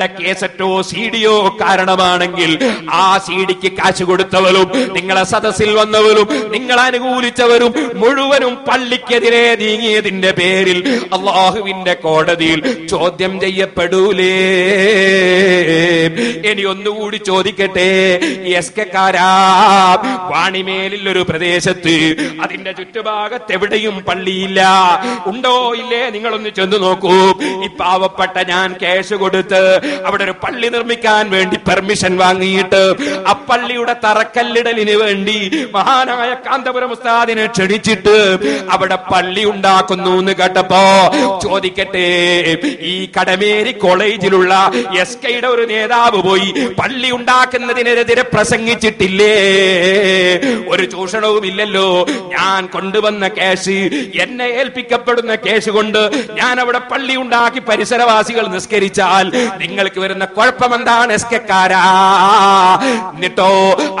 കേസറ്റോ സീഡിയോ കാരണമാണെങ്കിൽ ആ സീഡിക്ക് കാശ് കൊടുത്തവരും നിങ്ങളെ സദസ്സിൽ വന്നവരും നിങ്ങൾ അനുകൂലിച്ചവരും മുഴുവനും പള്ളിക്കെതിരെ നീങ്ങിയതിന്റെ പേരിൽ അള്ളാഹുവിന്റെ കോടതിയിൽ ചോദ്യം ചെയ്യപ്പെടൂലേ. ഇനി ഒന്നുകൂടി ചോദിക്കട്ടെ എസ് കെക്കാരാ വാണിമേലിൽ ഒരു പ്രദേശത്ത് അതിന്റെ ചുറ്റുഭാഗത്ത് എവിടെയും പള്ളിയില്ല. ഉണ്ടോ ഇല്ലേ? നിങ്ങളൊന്ന് ചെന്ന് നോക്കൂ. ഈ പാവപ്പെട്ട ഞാൻ കേസ് കൊടുത്ത് അവിടെ ഒരു പള്ളി നിർമ്മിക്കാൻ വേണ്ടി പെർമിഷൻ വാങ്ങിയിട്ട് ആ പള്ളിയുടെ തറക്കല്ലിടലിന് വേണ്ടി മഹാനായ കാന്തപുരം ഉസ്താദിനെ ക്ഷണിച്ചിട്ട് അവിടെ പള്ളി ഉണ്ടാക്കുന്നു എന്ന് കേട്ടപ്പോ ചോദിക്കട്ടെ ഈ കടമേരി കോളേജിലുള്ള എസ് കെയുടെ ഒരു നേതാവ് പോയി പള്ളി ഉണ്ടാക്കുന്നതിനെതിരെ പ്രസംഗിച്ചിട്ടില്ലേ? ഒരു ചൂഷണവും ഇല്ലല്ലോ. ഞാൻ കൊണ്ടുവന്ന കേസ് എന്നെ ഏൽപ്പിക്കപ്പെടുന്ന കേസ് കൊണ്ട് ഞാൻ അവിടെ പള്ളി ഉണ്ടാക്കി പരിസരവാസികൾ നിസ്കരിച്ചാൽ നിങ്ങൾക്ക് വരുന്ന കുഴപ്പം എന്താണ് എസ് കെക്കാരാ എന്നിട്ടോ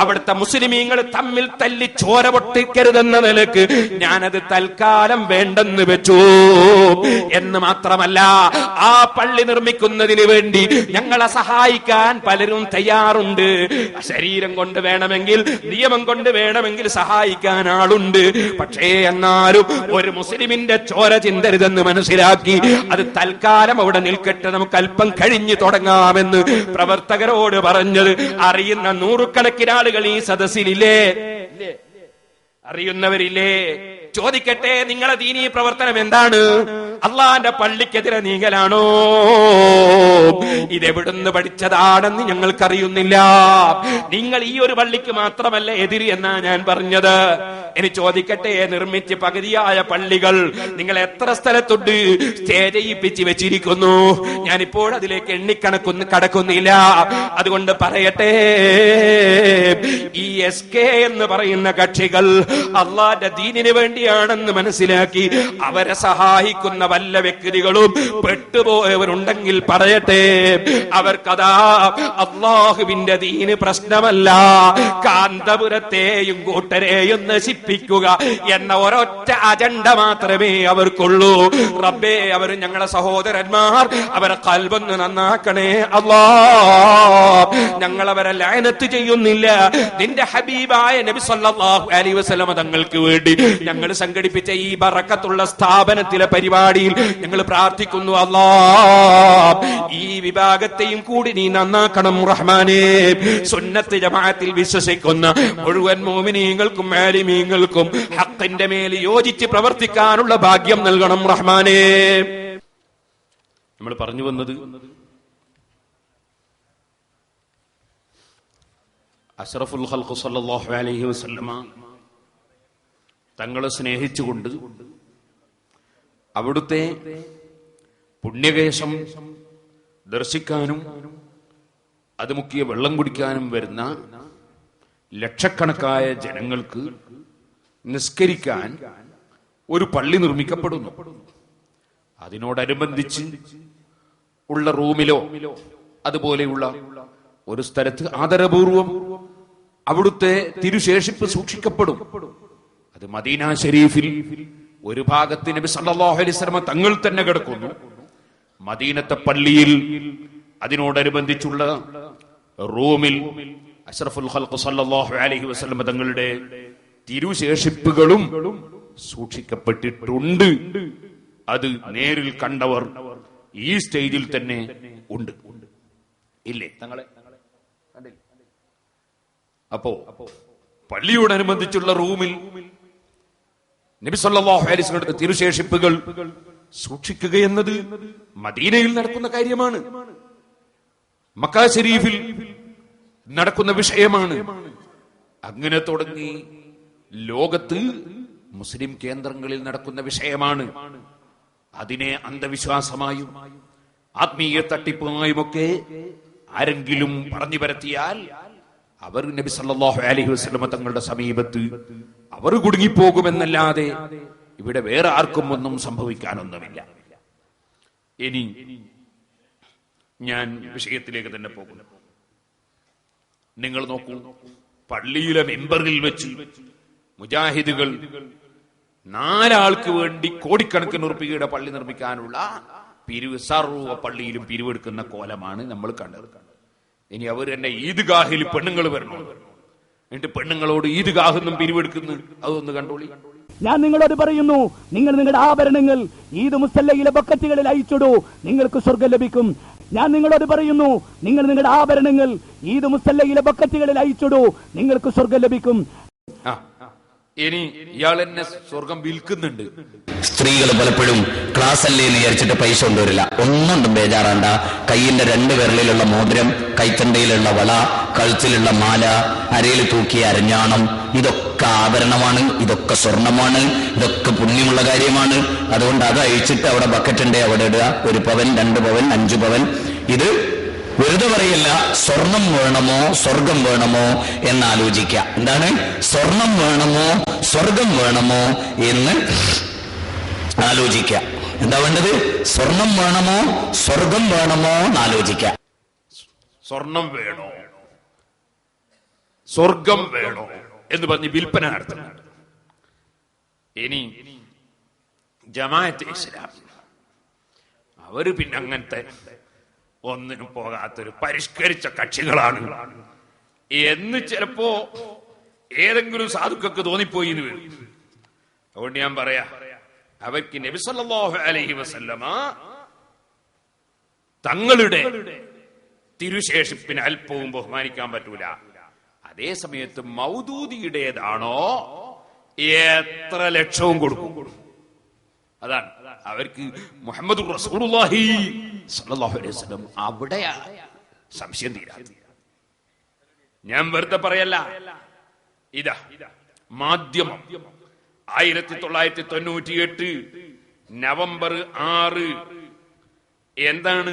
അവിടുത്തെ മുസ്ലിമീങ്ങൾ തമ്മിൽ തല്ലി ചോര പൊട്ടിക്കരുതെന്ന നിലയ്ക്ക് ഞാനത് തൽക്കാലം വേണ്ടെന്ന് വെച്ചു. എന്ന് മാത്രമല്ല ആ പള്ളി നിർമ്മിക്കുന്നതിന് വേണ്ടി ഞങ്ങളെ സഹായിക്കാൻ പലരും തയ്യാറുണ്ട്. ശരീരം കൊണ്ട് വേണമെങ്കിൽ നിയമം കൊണ്ട് വേണമെങ്കിൽ സഹായിക്കാൻ ആളുണ്ട്. പക്ഷേ എന്നാലും ഒരു മുസ്ലിമിന്റെ ചോര ചിന്തരുതെന്ന് മനസ്സിലാക്കി അത് തൽക്കാലം അവിടെ നിൽക്കട്ടെ. നമുക്ക് അല്പം കഴിഞ്ഞു തുടങ്ങാമെന്ന് പ്രവർത്തകരോട് പറഞ്ഞത്. അറിയുന്ന നൂറുകണക്കിന് ആളുകൾ ഈ സദസ്സിലില്ലേ? അറിയുന്നവരില്ലേ? ചോദിക്കട്ടെ നിങ്ങളെ ദീനീ പ്രവർത്തനം എന്താണ്? അള്ളാന്റെ പള്ളിക്കെതിരെ നീങ്ങലാണോ? ഇതെവിടുന്ന് പഠിച്ചതാണെന്ന് ഞങ്ങൾക്കറിയുന്നില്ല. നിങ്ങൾ ഈ ഒരു പള്ളിക്ക് മാത്രമല്ല എതിരി എന്നാ ഞാൻ പറഞ്ഞത്. ഇനി ചോദിക്കട്ടെ നിർമ്മിച്ച് പകുതിയായ പള്ളികൾ നിങ്ങൾ എത്ര സ്ഥലത്തുണ്ട്? സ്റ്റേജയിപ്പിച്ച് വെച്ചിരിക്കുന്നു. ഞാനിപ്പോൾ അതിലേക്ക് എണ്ണിക്കണക്കൊന്നും കടക്കുന്നില്ല. അതുകൊണ്ട് പറയട്ടെ ഈ എസ് കെ എന്ന് പറയുന്ന കക്ഷികൾ അള്ളാന്റെ ദീനിന് വേണ്ടിയാണെന്ന് മനസ്സിലാക്കി അവരെ സഹായിക്കുന്ന വല്ല വ്യക്തികളും പെട്ടുപോയവരുണ്ടെങ്കിൽ പറയട്ടെ അവർക്കതാ അള്ളാഹുവിന്റെ ദീന് പ്രശ്നമല്ല. കാന്തപുരത്തെയും കൂട്ടരെയും നശിപ്പിക്കുക എന്ന ഒരൊറ്റ അജണ്ട മാത്രമേ അവർക്കുള്ളൂ. റബ്ബേ അവർ ഞങ്ങളെ സഹോദരന്മാർ അവരെ കൽബൊന്ന് നന്നാക്കണേ അള്ളാ ഞങ്ങൾ അവരെ ലയനത്ത് ചെയ്യുന്നില്ല. നിന്റെ ഹബീബായ നബി സല്ലല്ലാഹു അലൈഹി വസല്ലമ തങ്ങൾക്ക് വേണ്ടി ഞങ്ങൾ സംഘടിപ്പിച്ച ഈ ബറക്കത്തുള്ള സ്ഥാപനത്തിലെ പരിപാടിയിൽ ഞങ്ങൾ പ്രാർത്ഥിക്കുന്നു അല്ലാ. ഈ വിഭാഗത്തെയും കൂടി നീ നന്നാക്കണം റഹ്മാനേ. സുന്നത്ത് ജമാഅത്തിൽ വിശ്വസിക്കുന്ന മുഴുവൻ മോമിനീങ്ങൾക്കും ഹക്കിന്റെ മേൽ യോജിച്ച് പ്രവർത്തിക്കാനുള്ള ഭാഗ്യം നൽകണം റഹ്മാനേ. നമ്മൾ പറഞ്ഞു വന്നത് അഷറഫുൽ അലൈഹി വസല്ലമ തങ്ങളെ സ്നേഹിച്ചുകൊണ്ട് അവിടുത്തെ പുണ്യവേഷം ദർശിക്കാനും അത് മുക്കിയ വെള്ളം കുടിക്കാനും വരുന്ന ലക്ഷക്കണക്കായ ജനങ്ങൾക്ക് നിസ്കരിക്കാൻ ഒരു പള്ളി നിർമ്മിക്കപ്പെടുന്നു. അതിനോടനുബന്ധിച്ച് ഉള്ള റൂമിലോ അതുപോലെയുള്ള ഒരു സ്ഥലത്ത് ആദരപൂർവം അവിടുത്തെ തിരുശേഷിപ്പ് സൂക്ഷിക്കപ്പെടും. അത് മദീന ഷെരീഫിൽ ഒരു ഭാഗത്ത് നബി സല്ലല്ലാഹു അലൈഹി വസല്ലം തങ്ങൾ തന്നെ കിടക്കുന്നു. മദീനത്തെ പള്ളിയിൽ അതിനോടനുബന്ധിച്ചുള്ള റൂമിൽ അഷ്റഫുൽ ഖൽഖ് സല്ലല്ലാഹു അലൈഹി വസല്ലം തങ്ങളുടെ തിരുശേഷിപ്പുകളും സൂക്ഷിക്കപ്പെട്ടിട്ടുണ്ട്. അത് നേരിൽ കണ്ടവർ ഈ സ്റ്റേജിൽ തന്നെ ഉണ്ട്. ഇല്ലേ? തങ്ങളെ അപ്പോ പള്ളിയോടനുബന്ധിച്ചുള്ള റൂമിൽ നബി സല്ലല്ലാഹു അലൈഹി വസല്ലമയുടെ തിരുശേഷിപ്പുകൾ സൂക്ഷിക്കുക എന്നത് മദീനയിൽ നടക്കുന്ന കാര്യമാണ്. മക്ക ഷെരീഫിൽ നടക്കുന്ന വിഷയമാണ്. അങ്ങനെ തുടങ്ങി ലോകത്ത് മുസ്ലിം കേന്ദ്രങ്ങളിൽ നടക്കുന്ന വിഷയമാണ് അതിനെ അന്ധവിശ്വാസമായും ആത്മീയ തട്ടിപ്പുമായുമൊക്കെ ആരെങ്കിലും പറഞ്ഞു പരത്തിയാൽ അവർ നബി സല്ലാഹു അലഹി വസ്ലമ തങ്ങളുടെ സമീപത്ത് അവർ കുടുങ്ങിപ്പോകുമെന്നല്ലാതെ ഇവിടെ വേറെ ആർക്കും ഒന്നും സംഭവിക്കാനൊന്നുമില്ല. ഇനി ഞാൻ വിഷയത്തിലേക്ക് തന്നെ പോകുന്നു. നിങ്ങൾ നോക്കൂ പള്ളിയിലെ മെമ്പറിൽ വെച്ച് മുജാഹിദുകൾ നാലാൾക്ക് വേണ്ടി കോടിക്കണക്കിന് ഉറുപ്പികയുടെ പള്ളി നിർമ്മിക്കാനുള്ള പിരിവ് സർവ പള്ളിയിലും പിരിവെടുക്കുന്ന കോലമാണ് നമ്മൾ കണ്ടത്. ഇനി അവർ തന്നെ ഈദ്ഗാഹിൽ പെണ്ണുങ്ങൾ വരണോ. എന്നിട്ട് പെണ്ണുങ്ങളോട് ഈദ്ഗാഹെന്നും പിരിവെടുക്കുന്നു. അതൊന്ന് കണ്ടോളി. ഞാൻ നിങ്ങളോട് പറയുന്നു നിങ്ങൾ നിങ്ങളുടെ ആഭരണങ്ങൾ ഈദ് മുസല്ലയിലെ ബക്കറ്റുകളിൽ അയച്ചിടൂ നിങ്ങൾക്ക് സ്വർഗം ലഭിക്കും. ഞാൻ നിങ്ങളോട് പറയുന്നു നിങ്ങൾ നിങ്ങളുടെ ആഭരണങ്ങൾ ഈദ് മുസല്ലയിലെ ബക്കറ്റുകളിൽ അയച്ചിടൂ നിങ്ങൾക്ക് സ്വർഗം ലഭിക്കും. ഇനി ഇയാൾ എന്നെ സ്വർഗം വിൽക്കുന്നുണ്ട്. സ്ത്രീകൾ പലപ്പോഴും ക്ലാസ് അല്ലേ എന്ന് വിചാരിച്ചിട്ട് പൈസ കൊണ്ടുവരില്ല. ഒന്നും ബേജാറാണ്ട. കയ്യിന്റെ രണ്ട് വിരലിലുള്ള മോതിരം കൈത്തണ്ടയിലുള്ള വള കഴുത്തിലുള്ള മാല അരയിൽ തൂക്കിയ അരഞ്ഞാണം ഇതൊക്കെ ആഭരണമാണ് ഇതൊക്കെ സ്വർണമാണ് ഇതൊക്കെ പുണ്യമുള്ള കാര്യമാണ്. അതുകൊണ്ട് അത് അഴിച്ചിട്ട് അവിടെ ബക്കറ്റ് അവിടെ ഇടുക. ഒരു പവൻ രണ്ട് പവൻ അഞ്ചു പവൻ. ഇത് വെറുതെ പറയില്ല സ്വർണം വേണമോ സ്വർഗം വേണമോ എന്ന് ആലോചിക്കുക എന്താണ്? സ്വർണം വേണമോ സ്വർഗം വേണമോ എന്ന് ആലോചിക്കുക. എന്താ വേണ്ടത്? സ്വർണം വേണമോ സ്വർഗം വേണമോ എന്ന് ആലോചിക്കുക സ്വർണം വേണോ? സ്വർഗം വേണോ എന്ന് പറഞ്ഞ് വിൽപ്പന നടത്തണം. ഇനി ജമാഅത്ത് അവർ പിന്നെ അങ്ങനത്തെ ഒന്നിനും പോകാത്തൊരു പരിഷ്കരിച്ച കക്ഷികളാണ്. എന്ന് ചിലപ്പോ ഏതെങ്കിലും സാധുക്കൾക്ക് തോന്നിപ്പോയി എന്ന് വരും. അതുകൊണ്ട് ഞാൻ പറയാ അവർക്ക് നബിസല്ലാഹു അലഹി അലൈഹി വസല്ലമ തങ്ങളുടെ തിരുശേഷിപ്പിന് അല്പവും ബഹുമാനിക്കാൻ പറ്റൂല. അതേ സമയത്ത് മൗദൂദിയുടേതാണോ? എത്ര ലക്ഷവും കൊടുക്കും. അതാണ്. അവർക്ക് മുഹമ്മദ് അവിടെയാ സംശയം തീരാ ഞാൻ വെറുതെ പറയല്ല. ഇതാ മാധ്യമം. ആയിരത്തി തൊള്ളായിരത്തി തൊണ്ണൂറ്റി എട്ട് നവംബർ ആറ് എന്താണ്?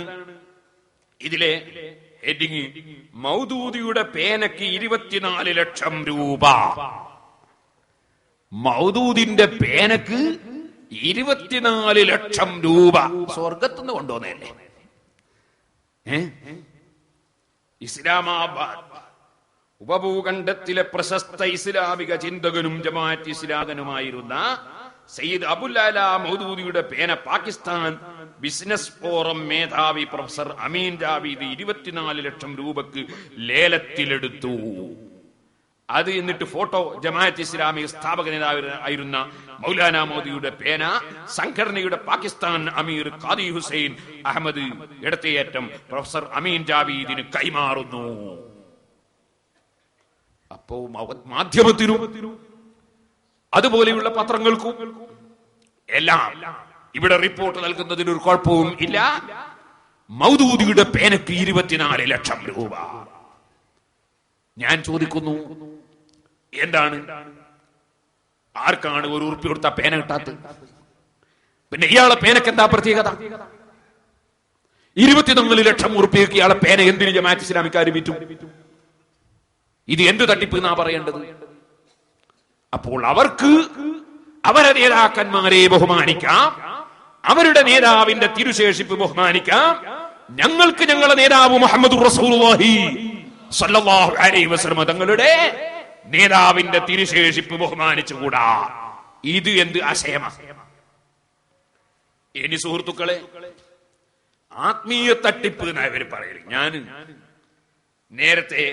ഇതിലെ ഹെഡിങ് മൗദൂദിയുടെ പേനയ്ക്ക് ഇരുപത്തിനാല് ലക്ഷം രൂപ. മൗദൂദിന്റെ പേനക്ക് ഇരുപത്തിനാല് ലക്ഷം രൂപ. സ്വർഗത്തുനിന്ന് കൊണ്ടുവന്നല്ലേ ഇസ്ലാമാബാദ്. ഉപഭൂഖണ്ഡത്തിലെ പ്രശസ്ത ഇസ്ലാമിക ചിന്തകനും ജമാഅത്ത് ഇസ്ലാമനുമായിരുന്ന സയ്യിദ് അബുൽ അല മൗദൂദിയുടെ പേന പാകിസ്ഥാൻ ബിസിനസ് ഫോറം മേധാവി പ്രൊഫസർ അമീൻ ജാവീദ് ഇരുപത്തിനാല് ലക്ഷം രൂപക്ക് ലേലത്തിലെടുത്തു. അത് എന്നിട്ട് ഫോട്ടോ ജമാഅത്ത് ഇസ്ലാമിക സ്ഥാപക നേതാവ് ആയിരുന്ന മൗലാന മോദിയുടെ പേന സംഘടനയുടെ പാകിസ്ഥാൻ അമീർ ഖാദി ഹുസൈൻ അഹമ്മദ് ഇടത്തേയറ്റം പ്രൊഫസർ അമീൻ ജാവീദിന് കൈമാറുന്നു. അപ്പോ മാധ്യമത്തിനും അതുപോലെയുള്ള പത്രങ്ങൾക്കും എല്ലാം ഇവിടെ റിപ്പോർട്ട് നൽകുന്നതിന് ഒരു കുഴപ്പവും ഇല്ല. മൗദൂദിയുടെ പേനക്ക് ഇരുപത്തിനാല് ലക്ഷം രൂപ. ഞാൻ ചോദിക്കുന്നു എന്താണ്? ആർക്കാണ് ഒരു ഉറുപ്പി കൊടുത്ത പേന കിട്ടാത്തത്? പിന്നെ ഇയാളെ പേനക്ക് എന്താ പ്രത്യേകത? ഇരുപത്തിനാല് ലക്ഷം ഉറുപ്പിയൊക്കെ ഇയാളെ പേന എന്തിന് ജമാഅത്ത് ഇസ്ലാമിക്കാർ വിറ്റു? ഇത് എന്ത് തട്ടിപ്പ് എന്നാ പറയേണ്ടത്? അപ്പോൾ അവർക്ക് അവരെ നേതാക്കന്മാരെ ബഹുമാനിക്കാം അവരുടെ നേതാവിന്റെ തിരുശേഷിപ്പ് ബഹുമാനിക്കാം ഞങ്ങൾക്ക് ഞങ്ങളുടെ നേതാവ് മുഹമ്മദ് റസൂലുള്ളാഹി സല്ലല്ലാഹു അലൈഹി തങ്ങളുടെ നേതാവിന്റെ തിരുശേഷിപ്പ് ബഹുമാനിച്ചുകൂടാ? ഇത് എന്ത് ആശയമാണ് ഇനി സുഹൃത്തുക്കളെ ആത്മീയ തട്ടിപ്പ് എന്നാണ് ഇവർ പറയുന്നത് ഞാൻ നേരത്തെ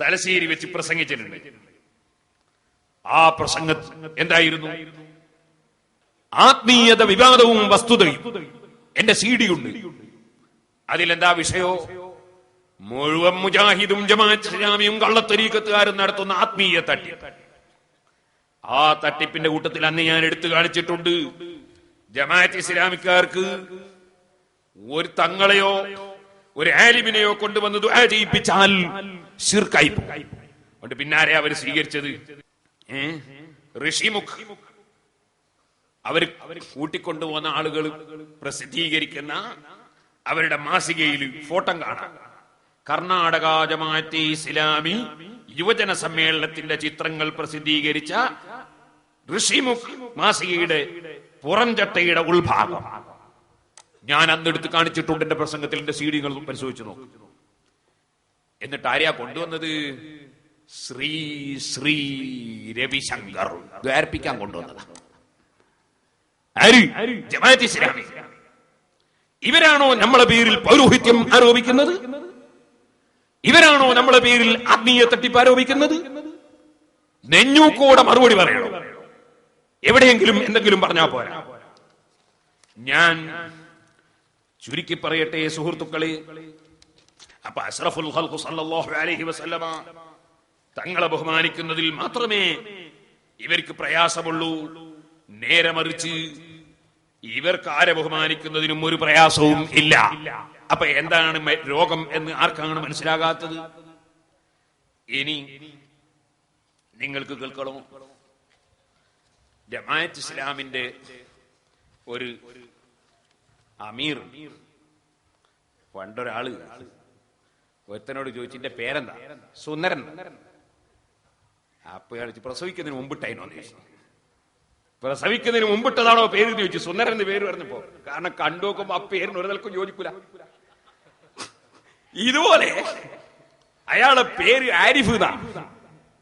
തലശ്ശേരി വെച്ച് പ്രസംഗിച്ചിട്ടുണ്ട്. ആ പ്രസംഗ എന്തായിരുന്നു? ആത്മീയത വിവാദവും വസ്തുതയും. എന്റെ സി ഡി ഉണ്ട്. അതിലെന്താ വിഷയോ? മുഴുവൻ മുജാഹിദും ജമാഅത്ത് ഇസ്ലാമിയും കള്ളത്തരീക്കത്തുകാരും നടത്തുന്ന ആത്മീയ തട്ടിപ്പ്. ആ തട്ടിപ്പിന്റെ കൂട്ടത്തിൽ അന്ന് ഞാൻ എടുത്തു കാണിച്ചിട്ടുണ്ട്. ജമാഅത്ത് ഇസ്ലാമിക്കാർക്ക് ഒരു തങ്ങളെയോ ഒരു ആലിമിനെയോ കൊണ്ടുവന്ന് ദുആ ചെയ്യിപ്പിച്ചാൽ ശിർക്കായി അതുകൊണ്ട് പിന്നാരെ അവർ സ്വീകരിച്ചത് ഋഷിമുഖ് അവർ കൂട്ടിക്കൊണ്ടുപോകുന്ന ആളുകൾ പ്രസിദ്ധീകരിക്കുന്ന അവരുടെ മാസികയിൽ ഫോട്ടോ കാണാം. കർണാടക ജമാഅത്തെ ഇസ്ലാമി യുവജന സമ്മേളനത്തിന്റെ ചിത്രങ്ങൾ പ്രസിദ്ധീകരിച്ച ഋഷിമുഖ് മാസികയുടെ പുറംചട്ടയുടെ ഉൾഭാഗം. ഞാൻ അന്നെടുത്ത് കാണിച്ചിട്ടുണ്ട് എന്റെ പ്രസംഗത്തിൽ എന്റെ സീഡികൾ പരിശോധിച്ചു നോക്കും. എന്നിട്ട് ആരെയാ കൊണ്ടുവന്നത്? ശ്രീ ശ്രീ രവിശങ്കർ. ദ്വാരിപ്പിക്കാൻ കൊണ്ടുവന്നത്. ഇസ്ലാമി. ഇവരാണോ നമ്മളെ പേരിൽ പൗരോഹിത്യം ആരോപിക്കുന്നത്? ഇവരാണോ നമ്മുടെ പേരിൽ ആത്മീയ തട്ടിപ്പ് ആരോപിക്കുന്നത്? നെഞ്ഞൂക്കോടെ മറുപടി പറയണം? എവിടെയെങ്കിലും എന്തെങ്കിലും പറഞ്ഞാ പോരാ. ഞാൻ ചുരുക്കി പറയട്ടെ സുഹൃത്തുക്കളെ. അപ്പൊ അഷ്റഫുൽ അലൈഹി വസല്ലമ തങ്ങളെ ബഹുമാനിക്കുന്നതിൽ മാത്രമേ ഇവർക്ക് പ്രയാസമുള്ളൂ. നേരെ മറിച്ച് ഇവർക്ക് ആരെ ബഹുമാനിക്കുന്നതിനും ഒരു പ്രയാസവും ഇല്ല. അപ്പൊ എന്താണ് രോഗം എന്ന് ആർക്കാണ് മനസ്സിലാകാത്തത്? ഇനി നിങ്ങൾക്ക് കേൾക്കണോ? ജമാഅത്ത് ഇസ്ലാമിന്റെ ഒരു അമീർ പണ്ടൊരാൾ ഒരുത്തനോട് ചോദിച്ചിന്റെ പേരെന്താ? സുന്ദരൻ. അപ്പൊ പ്രസവിക്കുന്നതിന് മുമ്പിട്ടായിനോ എന്ന് ചോദിച്ചു പ്രസവിക്കുന്നതിന് മുമ്പിട്ടതാണോ പേര് ചോദിച്ചു. സുന്ദരൻ എന്ന് പേര് പറഞ്ഞപ്പോ. കാരണം കണ്ടു നോക്കുമ്പോ ആ പേരിന് ഒരു നിലക്കും യോജിക്കൂല. ഇതുപോലെ അയാളെ പേര് ആരിഫ് എന്നാ.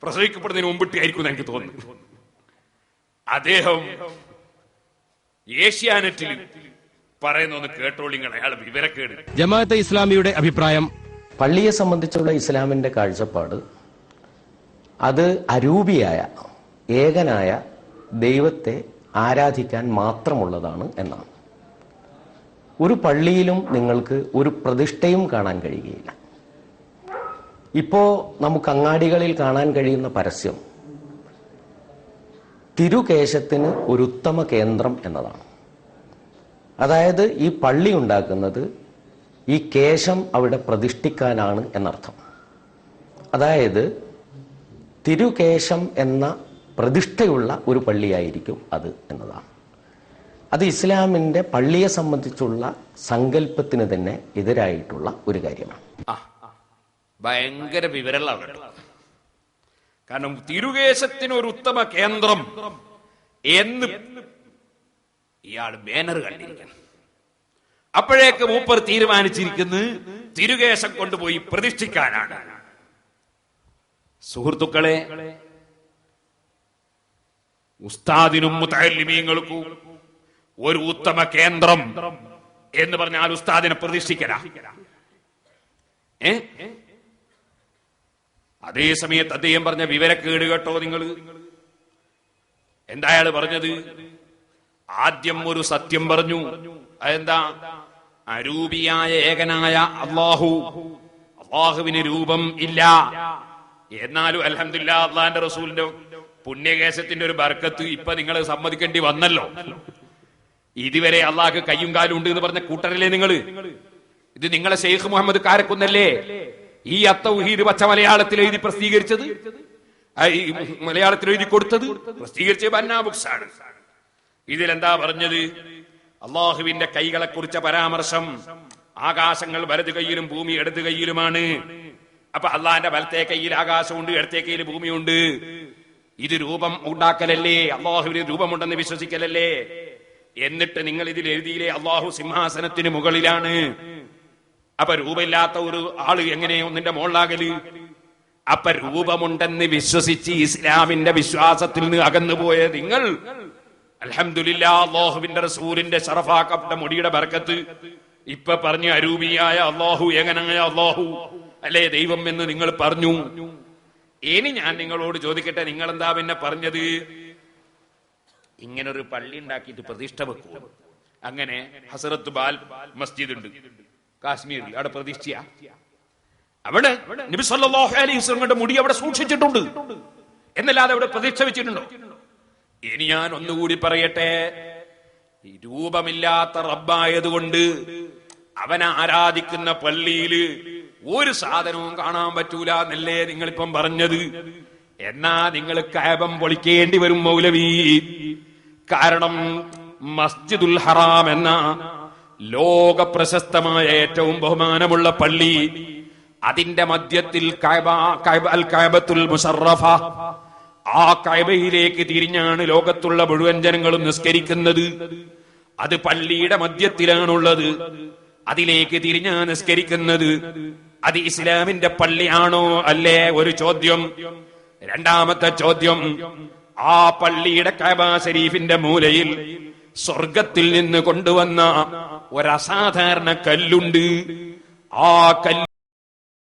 പ്രസവിക്കപ്പെടുന്നതിന് മുമ്പിട്ട് ആയിരിക്കും എനിക്ക് തോന്നുന്നു. അദ്ദേഹം ഏഷ്യാനെറ്റിൽ പറയുന്ന ഒന്ന് കേട്ടോളിങ്ങൾ അയാൾ വിവരക്കേട്. ജമാഅത്തെ ഇസ്ലാമിയുടെ അഭിപ്രായം. പള്ളിയെ സംബന്ധിച്ചുള്ള ഇസ്ലാമിന്റെ കാഴ്ചപ്പാട് അത് അരൂപിയായ ഏകനായ ദൈവത്തെ ആരാധിക്കാൻ മാത്രമുള്ളതാണ് എന്നാണ്. ഒരു പള്ളിയിലും നിങ്ങൾക്ക് ഒരു പ്രതിഷ്ഠയും കാണാൻ കഴിയുകയില്ല. ഇപ്പോ നമുക്ക് അങ്ങാടികളിൽ കാണാൻ കഴിയുന്ന പരസ്യം. തിരുകേശത്തിന് ഒരു ഉത്തമ കേന്ദ്രം എന്നതാണ്. അതായത് ഈ പള്ളി ഉണ്ടാക്കുന്നത് ഈ കേശം അവിടെ പ്രതിഷ്ഠിക്കാനാണ് എന്നർത്ഥം. അതായത് തിരുകേശം എന്ന പ്രതിഷ്ഠയുള്ള ഒരു പള്ളിയായിരിക്കും അത് എന്നതാണ്. അത് ഇസ്ലാമിന്റെ പള്ളിയെ സംബന്ധിച്ചുള്ള സങ്കല്പത്തിന് തന്നെ എതിരായിട്ടുള്ള ഒരു കാര്യമാണ്. ഭയങ്കര വിവരമുള്ള കാരണം തിരുകേശത്തിന് ഒരു ഉത്തമ കേന്ദ്രം എന്ന് ഇയാൾ ബാനർ കണ്ടിരിക്കണം. അപ്പോഴേക്ക് മൂപ്പർ തീരുമാനിച്ചിരിക്കുന്നത് തിരുകേശം കൊണ്ടുപോയി പ്രതിഷ്ഠിക്കാനാണ്. സുഹൃത്തുക്കളെ ഉസ്താദിനും മുത്തലിമീങ്ങൾക്കും ഒരു ഉത്തമ കേന്ദ്രം എന്ന് പറഞ്ഞാൽ ഉസ്താദിനെ പ്രതിഷ്ഠിക്കല അതേ സമയത്ത് അദ്ദേഹം പറഞ്ഞ വിവരക്കേട് കേട്ടോ നിങ്ങൾ എന്താ പറഞ്ഞത്? ആദ്യം ഒരു സത്യം പറഞ്ഞു. അതെന്താ? അരൂപിയായ ഏകനായ അള്ളാഹു. അള്ളാഹുവിന് രൂപം ഇല്ല. എന്നാലും അലഹമില്ല അള്ളാന്റെ റസൂലിന്റെ പുണ്യകേശത്തിന്റെ ഒരു ബർക്കത്ത് ഇപ്പൊ നിങ്ങൾ സമ്മതിക്കേണ്ടി വന്നല്ലോ. ഇതുവരെ അള്ളാഹ് കയ്യും കാലും ഉണ്ട് എന്ന് പറഞ്ഞ കൂട്ടരല്ലേ നിങ്ങൾ ഇത് നിങ്ങളെ ഷെയ്ഖ് മുഹമ്മദ് കാരക്കുന്നല്ലേ? ഈ അത്തൗഹീദ് പച്ച മലയാളത്തിൽ എഴുതി പ്രസിദ്ധീകരിച്ചത്? മലയാളത്തിൽ എഴുതി കൊടുത്തത്? പ്രസിദ്ധീകരിച്ച ബന്നാ ആണ്. ഇതിലെന്താ പറഞ്ഞത്? അള്ളാഹുവിന്റെ കൈകളെ കുറിച്ച പരാമർശം ആകാശങ്ങൾ വലത് കൈയിലും ഭൂമി ഇടത് കൈയിലുമാണ്. അപ്പൊ അള്ളാഹിന്റെ വലത്തെ കയ്യിൽ ആകാശമുണ്ട് ഇടത്തെ കയ്യിൽ ഭൂമിയുണ്ട്. ഇത് രൂപം ഉണ്ടാക്കലല്ലേ? അള്ളാഹുവിന് രൂപമുണ്ടെന്ന് വിശ്വസിക്കലല്ലേ? എന്നിട്ട് നിങ്ങൾ ഇതിൽ എഴുതിയില്ലേ? അള്ളാഹു സിംഹാസനത്തിന് മുകളിലാണ്. അപ്പൊ രൂപമില്ലാത്ത ഒരു ആൾ എങ്ങനെയോ നിന്റെ മോളിലാകൽ? അപ്പൊ രൂപമുണ്ടെന്ന് വിശ്വസിച്ച് ഇസ്ലാമിന്റെ വിശ്വാസത്തിൽ നിന്ന് അകന്നുപോയ നിങ്ങൾ അൽഹംദുലില്ലാ അള്ളാഹുവിന്റെ ഷറഫാക്കപ്പെട്ട മുടിയുടെ ബർക്കത്ത്. ഇപ്പൊ പറഞ്ഞു അരൂപിയായ അള്ളാഹു എങ്ങനെയായ അള്ളാഹു അല്ലേ ദൈവം എന്ന് നിങ്ങൾ പറഞ്ഞു. ഇനി ഞാൻ നിങ്ങളോട് ചോദിക്കട്ടെ നിങ്ങൾ എന്താ പിന്നെ പറഞ്ഞത്? ഇങ്ങനെ ഒരു പള്ളി ഉണ്ടാക്കിയിട്ട് പ്രതിഷ്ഠ വെക്കൂ. അങ്ങനെ ഹസറത്ത് ബാൽ മസ്ജിദ് ഉണ്ട് കാശ്മീരിൽ. അവിടെ പ്രതിഷ്ഠ അവിടെ നബി സല്ലല്ലാഹു അലൈഹി മുടി അവിടെ സൂക്ഷിച്ചിട്ടുണ്ട്. എന്നല്ലാതെ അവിടെ പ്രതിഷ്ഠ വെച്ചിട്ടുണ്ടോ? ഇനി ഞാൻ ഒന്നുകൂടി പറയട്ടെ. രൂപമില്ലാത്ത റബ്ബായതുകൊണ്ട് അവനെ ആരാധിക്കുന്ന പള്ളിയിൽ ഒരു സാധനവും കാണാൻ പറ്റൂല എന്നല്ലേ നിങ്ങളിപ്പം പറഞ്ഞത്. എന്നാ നിങ്ങൾ കാബം പൊളിക്കേണ്ടി വരും മൗലവി. കാരണം മസ്ജിദുൽ ഹറാം എന്ന ലോക പ്രശസ്തമായ ഏറ്റവും ബഹുമാനമുള്ള പള്ളി അതിന്റെ മധ്യത്തിൽ മുഷറഫ ആ കഅബയിലേക്ക് തിരിഞ്ഞാണ് ലോകത്തുള്ള മുഴുവൻ ജനങ്ങളും നിസ്കരിക്കുന്നത്. അത് പള്ളിയുടെ മധ്യത്തിലാണുള്ളത്. അതിലേക്ക് തിരിഞ്ഞാ നിസ്കരിക്കുന്നത്. അത് ഇസ്ലാമിന്റെ പള്ളിയാണോ അല്ലേ? ഒരു ചോദ്യം. രണ്ടാമത്തെ ചോദ്യം. ആ പള്ളിയുടെ കഅബ ശരീഫിന്റെ മൂലയിൽ സ്വർഗത്തിൽ നിന്ന് കൊണ്ടുവന്ന ഒരസാധാരണ കല്ലുണ്ട്. ആ കല്ല്